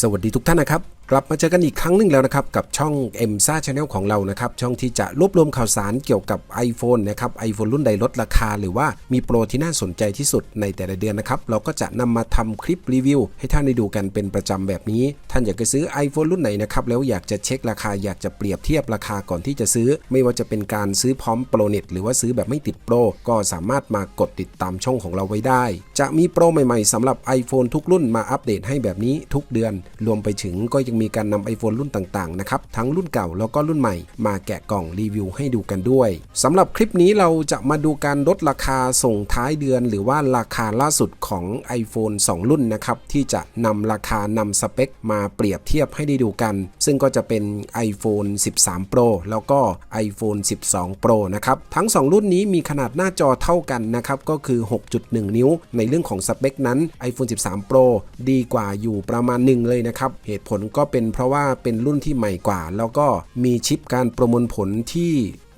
สวัสดีทุกท่านนะครับ กลับมาเจอกันอีกครั้งหนึ่งแล้วนะครับ กับช่อง m อ็มซ่าชาแนลของเรานะครับ ช่องที่จะรวบรวมข่าวสารเกี่ยวกับ iPhone นะครับ iPhone รุ่นใดลดราคา หรือว่ามีโปรที่น่าสนใจที่สุดในแต่ละเดือนนะครับ เราก็จะนำมาทำคลิปรีวิว ให้ท่านได้ดูกันเป็นประจำแบบนี้ ท่านอยากจะซื้อ iPhone รุ่นไหนนะครับ แล้วอยากจะเช็คราคาอยากจะเปรียบเทียบราคาก่อนที่จะซื้อ ไม่ว่าจะเป็นการซื้อพร้อมโปรเน็ตหรือว่าซื้อแบบไม่ติดโปรก็สามารถมากดติดตามช่องของเราไว้ได้ จะมีโปรใหม่ๆสำหรับ iPhone ทุกรุ่นมาอัปเดตให้แบบนี้ทุกเดือน รวมไปถึงก็ยังมีการนำ iPhone รุ่นต่างๆนะครับทั้งรุ่นเก่าแล้วก็รุ่นใหม่ มาแกะกล่องรีวิวให้ดูกันด้วยสำหรับคลิปนี้เราจะมาดูการลดราคาส่งท้ายเดือน หรือว่าราคาล่าสุดของ iPhone 2 รุ่นนะครับที่จะนำราคานำสเปคมาเปรียบเทียบให้ได้ดูกัน ซึ่งก็จะเป็น iPhone 13 Pro แล้วก็ iPhone 12 Pro นะครับทั้ง 2 รุ่นนี้มีขนาดหน้าจอเท่ากันนะครับก็คือ 6.1 นิ้ว ในเรื่องของสเปคนั้น iPhone 13 Pro ดีกว่าอยู่ประมาณหนึ่งเลยนะครับเหตุผลก็เป็นเพราะว่าเป็นรุ่นที่ใหม่กว่า แล้วก็มีชิปการประมวลผลที่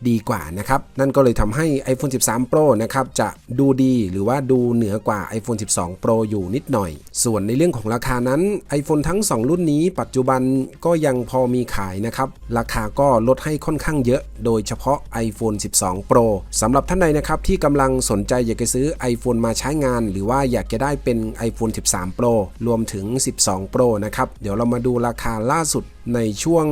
ดีกว่านะครับ นั่นก็เลยทำให้ iPhone 13 Pro นะครับจะดูดีหรือว่าดูเหนือกว่า iPhone 12 Pro อยู่นิดหน่อย ส่วนในเรื่องของราคานั้น iPhone ทั้ง 2 รุ่นนี้ ปัจจุบันก็ยังพอมีขายนะครับ ราคาก็ลดให้ค่อนข้างเยอะ โดยเฉพาะ iPhone 12 Pro สำหรับท่านใดนะครับที่กำลังสนใจอยากจะซื้อ iPhone มาใช้งาน หรือว่าอยากจะได้เป็น iPhone 13 Pro รวมถึง 12 Pro นะครับ เดี๋ยวเรามาดูราคาล่าสุด ในช่วง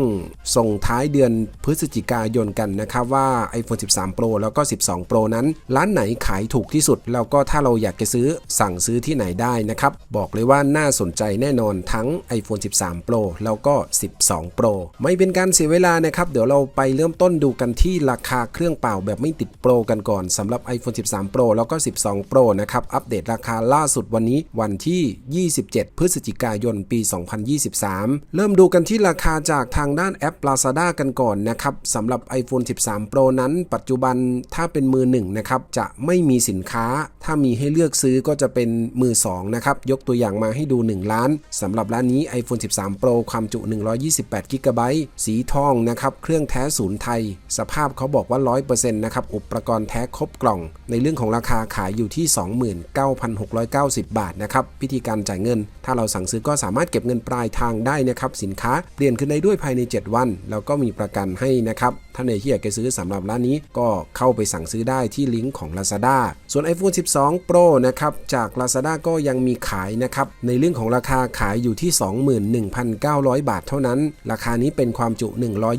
ส่งท้ายเดือนพฤศจิกายนกันนะครับว่า iPhone 13 Pro แล้วก็ 12 Pro นั้น ร้านไหนขายถูกที่สุด แล้วก็ถ้าเราอยากจะซื้อสั่งซื้อที่ไหนได้นะครับ บอกเลยว่าน่าสนใจแน่นอนทั้ง iPhone 13 Pro แล้วก็ 12 Pro ไม่เป็นการเสียเวลานะครับ เดี๋ยวเราไปเริ่มต้นดูกันที่ราคาเครื่องเปล่าแบบไม่ติดโปรกันก่อนสำหรับ iPhone 13 Pro แล้วก็ 12 Pro นะครับ อัปเดตราคาล่าสุดวันนี้วันที่ 27 พฤศจิกายน ปี 2023 เริ่มดูกันที่ราคาจากทางด้านแอป Lazada กันก่อนนะครับสำหรับ iPhone 13 Pro นั้น ปัจจุบันถ้าเป็นมือหนึ่งนะครับจะไม่มีสินค้า ถ้ามีให้เลือกซื้อก็จะเป็นมือ2นะครับยกตัวอย่างมาให้ดู 1 ล้านสำหรับร้านนี้ iPhone 13 Pro ความจุ 128 g b สีทองนะครับเครื่องแท้ศูนย์ไทย สภาพเขาบอกว่า 100%นะครับอุปกรณ์แท้ครบกล่อง ในเรื่องของราคาขายอยู่ที่ 29,690 บาทนะครับวิธีการจ่ายเงิน ถ้าเราสั่งซื้อก็สามารถเก็บเงินปลายทางได้นะครับสินค้าเปลี่ยนขึ้นได้ด้วยภายใน 7 วัน แล้วก็มีประกันให้นะครับ ท่านใดที่อยากจะซื้อสำหรับร้านนี้ก็เข้าไปสั่งซื้อได้ที่ลิงก์ของ Lazada ส่วน iPhone 12 Pro นะครับจาก Lazada ก็ยังมีขายนะครับในเรื่องของราคาขายอยู่ที่ 21,900 บาทเท่านั้น ราคานี้เป็นความจุ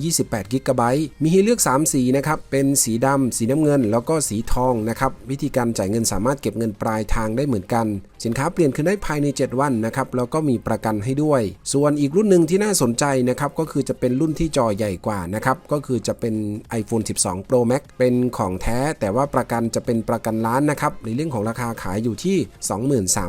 128 g b มีให้เลือก 3 สีนะครับเป็นสีดำสีน้ำเงิน แล้วก็สีทองนะครับวิธีการจ่ายเงินสามารถเก็บเงินปลายทางได้เหมือนกัน สินค้าเปลี่ยนขึ้นได้ภายใน 7 วันนะครับแล้วก็มีประกันให้ด้วย ส่วนอีกรุ่นหนึ่งที่น่าสนใจนะครับก็คือจะเป็นรุ่นที่จอใหญ่กว่านะครับก็คือจะเป็น iPhone 12 Pro Max เป็นของแท้ แต่ว่าประกันจะเป็นประกันล้านนะครับในเรื่องของราคาขายอยู่ที่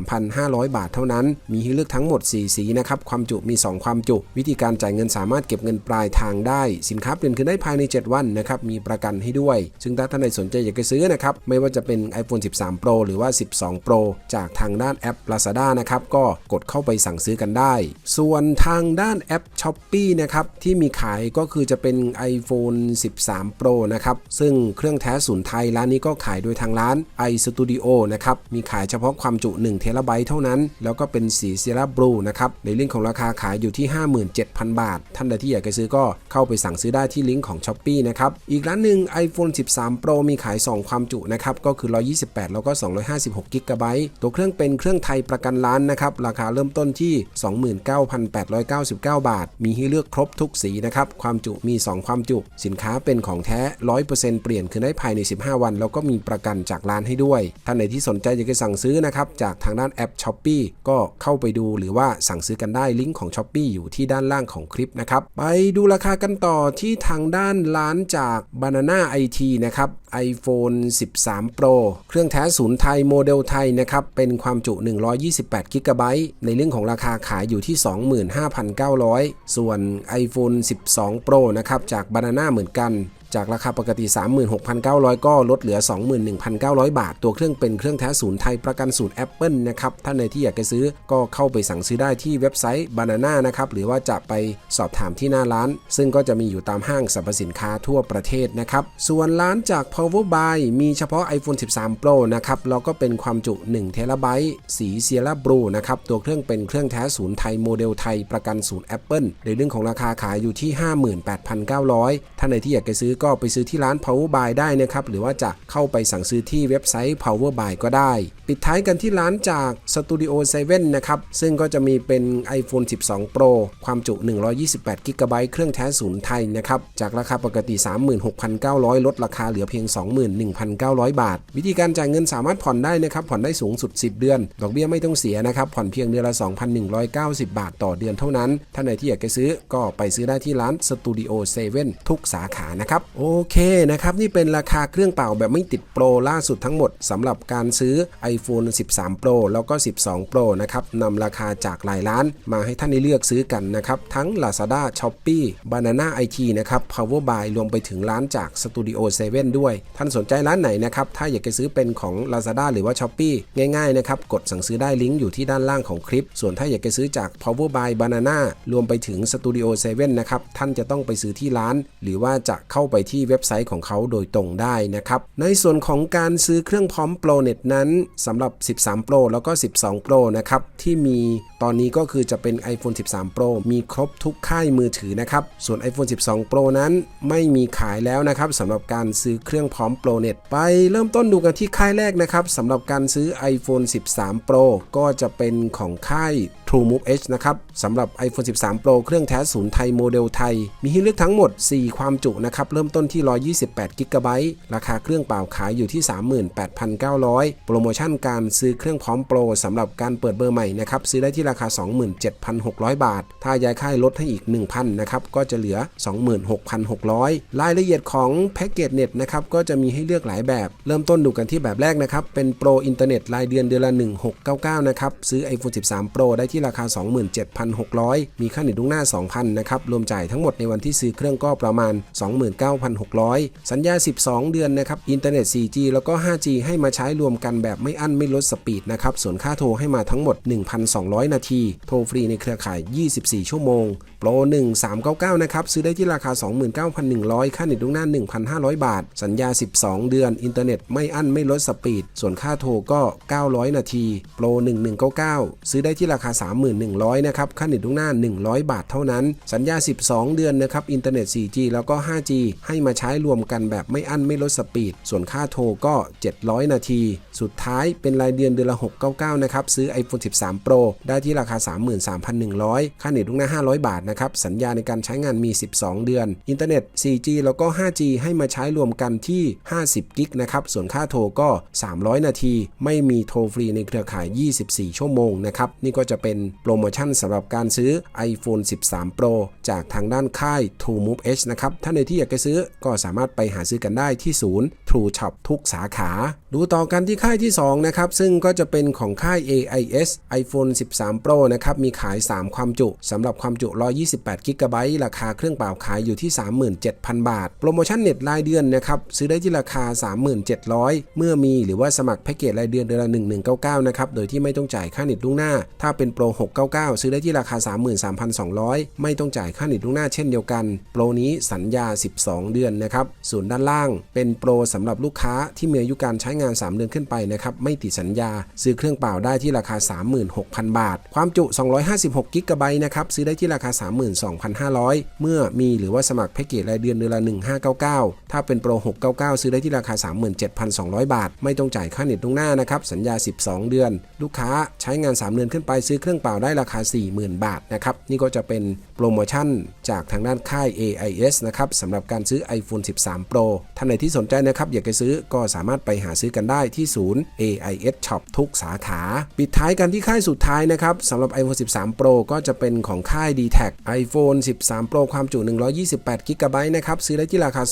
23,500 บาทเท่านั้น มีให้เลือกทั้งหมด 4 สีนะครับความจุมี 2 ความจุ วิธีการจ่ายเงินสามารถเก็บเงินปลายทางได้ สินค้าเปลี่ยนขึ้นได้ภายใน 7 วันนะครับมีประกันให้ด้วย ซึ่งถ้าท่านใดสนใจอยากจะซื้อนะครับไม่ว่าจะเป็น iPhone 13 Pro หรือว่า 12 Pro จากทางด้านแอป Lazada นะครับก็กดเข้าไปสั่งซื้อกันได้ ส่วนทางด้านแอป s h อ p e e นะครับที่มีขายก็คือจะเป็น iPhone 13 Pro นะครับซึ่งเครื่องแท้ศูนย์ไทยร้านนี้ก็ขายโดยทางร้าน iStudio นะครับมีขายเฉพาะความจุ1เทราไบต์เท่านั้น แล้วก็เป็นสีเซราบลูนะครับในเรื่องของราคาขายอยู่ที่ 57,000 บาท ท่านใดที่อยากจะซื้อก็เข้าไปสั่งซื้อได้ที่ลิงก์ของ s h อ p e e นะครับอีกร้านหนึ่ง iPhone 13 Pro มีขาย 2 ความจุนะครับก็คือ 128 แล้วก็ 256 g b ตัวเครื่องเป็นเครื่องไทยประกันล้านนะครับราคาเริ่มต้นที่ 29,899 บาทมีีให้เลือกครบทุกสีนะครับ ความจุมี 2 ความจุ สินค้าเป็นของแท้ 100%เปลี่ยนคืนได้ภายใน 15 วัน แล้วก็มีประกันจากร้านให้ด้วย ท่านไหนที่สนใจอยากจะสั่งซื้อนะครับ จากทางด้านแอป s h อ p e e ก็เข้าไปดูหรือว่าสั่งซื้อกันได้ลิงก์ของ s h อ p e e อยู่ที่ด้านล่างของคลิปนะครับ ไปดูราคากันต่อที่ทางด้านร้านจาก Banana IT นะครับ iPhone 13 Pro เครื่องแท้ศูนย์ไทยโมเดลไทยนะครับ เป็นความจุ 128 g b ในเรื่องของราคาขายอยู่ที่ 25,900 ส่วน iPhone 12 Pro นะครับ จากบานาน่าเหมือนกัน จากราคาปกติ 36,900 ก็ลดเหลือ 21,900 บาท ตัวเครื่องเป็นเครื่องแท้ศูนย์ไทยประกันศูนย์ Apple นะครับท่านในที่อยากจะซื้อก็เข้าไปสั่งซื้อได้ที่เว็บไซต์ Banana นะครับ หรือว่าจะไปสอบถามที่หน้าร้าน ซึ่งก็จะมีอยู่ตามห้างสรรพสินค้าทั่วประเทศนะครับ ส่วนร้านจาก Power Buy มีเฉพาะ iPhone 13 Pro นะครับแล้วก็เป็นความจุ1 t b สี Sierra Blue นะครับตัวเครื่องเป็นเครื่องแท้ศูนย์ไทยโมเดลไทยประกันศูนย์ Apple ในเรื่องของราคาขายอยู่ที่ 58,900ท่านในที่อยากจะซื้อก็ไปซื้อที่ร้าน Power Buy ได้นะครับ หรือว่าจะเข้าไปสั่งซื้อที่เว็บไซต์ Power Buy ก็ได้ ปิดท้ายกันที่ร้านจาก Studio 7นะครับ ซึ่งก็จะมีเป็น iPhone 12 Pro ความจุ 128 g b เครื่องแท้ศูนย์ไทยนะครับ จากราคาปกติ 36,900 ลดราคาเหลือเพียง 21,900 บาท วิธีการจ่ายเงินสามารถผ่อนได้นะครับ ผ่อนได้สูงสุด 10 เดือน ดอกเบี้ยไม่ต้องเสียนะครับ ผ่อนเพียงเดือนละ 2,190 บาทต่อเดือนเท่านั้น ท่านไหนที่อยากจะซื้อก็ไปซื้อได้ที่ร้าน Studio 7ทุกสาขานะครับโอเคนะครับ นี่เป็นราคาเครื่องเป่าแบบไม่ติดโปรล่าสุดทั้งหมดสำหรับการซื้อ iPhone 13 Pro แล้วก็ 12 Pro นะครับนำราคาจากหลายร้านมาให้ท่านได้เลือกซื้อกันนะครับ ทั้ง Lazada Shopee Banana IT นะครับ Power Buy รวมไปถึงร้านจาก Studio 7 ด้วย ท่านสนใจร้านไหนนะครับ ถ้าอยากจะซื้อเป็นของ Lazada หรือว่า Shopee ง่ายๆนะครับ กดสั่งซื้อได้ลิงก์อยู่ที่ด้านล่างของคลิป ส่วนถ้าอยากจะซื้อจาก Power Buy Banana รวมไปถึง Studio 7 นะครับท่านจะต้องไปซื้อที่ร้าน หรือว่าจะเข้าไปที่เว็บไซต์ของเขาโดยตรงได้นะครับ ในส่วนของการซื้อเครื่องพร้อมโปรเน็ตนั้นสำหรับ 13 Pro แล้วก็ 12 Pro นะครับที่มี ตอนนี้ก็คือจะเป็น iPhone 13 Pro มีครบทุกค่ายมือถือนะครับ ส่วน iPhone 12 Pro นั้นไม่มีขายแล้วนะครับสำหรับการซื้อเครื่องพร้อม Pro Net ไปเริ่มต้นดูกันที่ค่ายแรกนะครับสำหรับการซื้อ iPhone 13 Pro ก็จะเป็นของค่าย TrueMove H นะครับสำหรับ iPhone 13 Pro เครื่องแท้ศูนย์ไทยโมเดลไทย มีให้เลือกทั้งหมด 4 ความจุนะครับ เริ่มต้นที่ 128 g b ราคาเครื่องเปล่าขายอยู่ที่ 38,900 โปรโมชั่นการซื้อเครื่องพร้อมโปรสำหรับการเปิดเบอร์ใหม่นะครับซื้อได้ที่ราคา 27,600 บาท ถ้าย้ายค่ายลดให้อีก 1,000นะครับ ก็จะเหลือ 26,600 รายละเอียดของแพ็กเกจเน็ตนะครับ ก็จะมีให้เลือกหลายแบบ เริ่มต้นดูกันที่แบบแรกนะครับ เป็นโปรอินเทอร์เน็ตรายเดือนเดือนละ 1699 นะครับ ซื้อ iPhone 13 Pro ได้ที่ราคา 27,600 มีค่าเน็ตล่วงหน้า 2,000 นะครับ รวมจ่ายทั้งหมดในวันที่ซื้อเครื่องก็ประมาณ 29,600 สัญญา 12 เดือนนะครับ อินเทอร์เน็ต 4G แล้วก็ 5G ให้มาใช้รวมกันแบบไม่อั้นไม่ลดสปีดนะครับ ส่วนค่าโทรให้มาทั้งหมด 1,200นาที โทรฟรีในเครือข่าย 24 ชั่วโมง โปร 1399 นะครับ ซื้อได้ที่ราคา 29,100 ค่าเน็ตล่วงหน้า 1,500 บาท สัญญา 12 เดือน อินเทอร์เน็ตไม่อั้นไม่ลดสปีด ส่วนค่าโทรก็ 900 นาที โปร 1199 ซื้อได้ที่ราคา 31,100 นะครับ ค่าเน็ตล่วงหน้า 100 บาทเท่านั้น สัญญา 12 เดือนนะครับ อินเทอร์เน็ต 4G แล้วก็ 5G ให้มาใช้รวมกันแบบไม่อั้นไม่ลดสปีด ส่วนค่าโทรก็ 700 นาที สุดท้ายเป็นรายเดือนเดือนละ 699 นะครับ ซื้อ iPhone 13 Pro ได้ที่ราคา 33,100 ค่าเน็ตล่วงหน้า 500 บาทนะครับ สัญญาในการใช้งานมี 12 เดือน อินเทอร์เน็ต 4G แล้วก็ 5G ให้มาใช้รวมกันที่ 50 กิกนะครับ ส่วนค่าโทรก็ 300 นาที ไม่มีโทรฟรีในเครือข่าย 24 ชั่วโมงนะครับ นี่ก็จะเป็นโปรโมชั่นสำหรับการซื้อ iPhone 13 Pro จากทางด้านค่าย TrueMove H นะครับ ถ้าในที่อยากจะซื้อก็สามารถไปหาซื้อกันได้ที่ศูนย์ True Shop ทุกสาขา ดูต่อกันที่ค่ายที่ 2 นะครับ ซึ่งก็จะเป็นของค่าย AIS iPhone 13 Pro นะครับ มีขาย 3 ความจุสำหรับความจุ 128 g b ราคาเครื่องเปล่าขายอยู่ที่ 37,000 บาท โปรโมชั่นเน็ตรายเดือนนะครับ ซื้อได้ที่ราคา 37,000 เมื่อมีหรือว่าสมัครแพ็กเกจรายเดือนเดือนละ 1199 นะครับ โดยที่ไม่ต้องจ่ายค่าเน็ตล่วงหน้า ถ้าเป็นโปร 699 ซื้อได้ที่ราคา 33,200 ไม่ต้องจ่ายค่าเน็ตล่วงหน้าเช่นเดียวกัน โปรนี้สัญญา 12 เดือนนะครับ ส่วนด้านล่างเป็นโปรสำหรับลูกค้าที่มีอายุการใช้งาน 3 เดือนขึ้นไปนะครับ ไม่ติดสัญญา ซื้อเครื่องเปล่าได้ที่ราคา 36,000 บาทความจุ 256 g b นะครับ ซื้อได้ที่ราคา 32,500 เมื่อมีหรือว่าสมัครแพ็กเกจรายเดือนเดือนละ 1599 ถ้าเป็นโปร 699 ซื้อได้ที่ราคา 37,200 บาท ไม่ต้องจ่ายค่าเน็ตล่วงหน้านะครับ สัญญา 12 เดือน ลูกค้าใช้งาน 3 เดือนขึ้นไปซื้อเครื่องเปล่าได้ราคา 40,000 บาทนะครับ นี่ก็จะเป็นโปรโมชั่นจากทางด้านค่าย AIS นะครับสำหรับการซื้อ iPhone 13 Pro ท่านไหนที่สนใจนะครับอยากจะซื้อก็สามารถไปหาซื้อกันได้ที่ศูนย์ AIS Shop ทุกสาขา ปิดท้ายกันที่ค่ายสุดท้ายนะครับสำหรับ iPhone 13 Pro ก็จะเป็นของค่าย d t แท iPhone 13 Pro ความจุ 128 g b นะครับซื้อได้ที่ราคา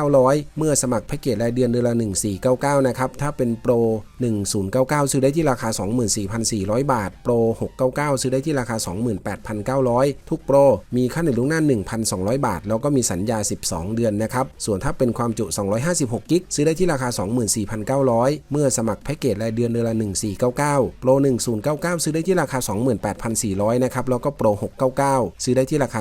29,000 เมื่อสมัครแพ็กเกจรายเดือนเดือนละ 1499 นะครับถ้าเป็นโปร1099 ซื้อได้ที่ราคา 24,400 บาท โปร 699 ซื้อได้ที่ราคา 28,900 ทุกโปร มีค่าหนึ่งล่วงหน้า 1,200 บาท แล้วก็มีสัญญา 12 เดือนนะครับ ส่วนถ้าเป็นความจุ 256 กิก ซื้อได้ที่ราคา 24,900 เมื่อสมัครแพ็กเกจรายเดือนเดือนละ 1499 โปร 1099 ซื้อได้ที่ราคา 28,400 นะครับ แล้วก็โปร 699 ซื้อได้ที่ราคา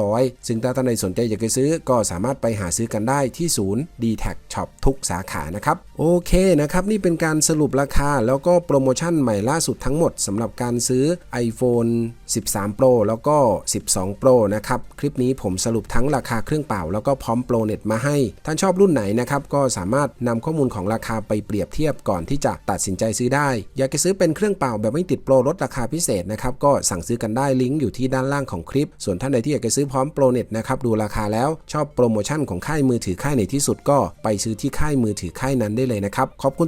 32,900 ซึ่งถ้าท่านใดสนใจอยากจะซื้อก็สามารถไปหาซื้อกันได้ที่ศูนย์ d t a c Shop ทุกสาขานะครับ โอเคนะครับนี่เป็นการสรุปราคา แล้วก็โปรโมชั่นใหม่ล่าสุดทั้งหมดสำหรับการซื้อ iPhone 13 Pro แล้วก็ 12 Pro นะครับ คลิปนี้ผมสรุปทั้งราคาเครื่องเปล่า แล้วก็พร้อมโปรเน็ตมาให้ ท่านชอบรุ่นไหนนะครับ ก็สามารถนำข้อมูลของราคาไปเปรียบเทียบก่อนที่จะตัดสินใจซื้อได้ อยากจะซื้อเป็นเครื่องเปล่าแบบไม่ติดโปรลดราคาพิเศษนะครับ ก็สั่งซื้อกันได้ลิงก์อยู่ที่ด้านล่างของคลิป ส่วนท่านใดที่อยากจะซื้อพร้อมโปรเน็ตนะครับดูราคาแล้วชอบโปรโมชั่นของค่ายมือถือค่ายไหนที่สุดก็ไปซื้อที่ค่ายมือถือค่ายนั้นได้เลยนะครับขอบคุณ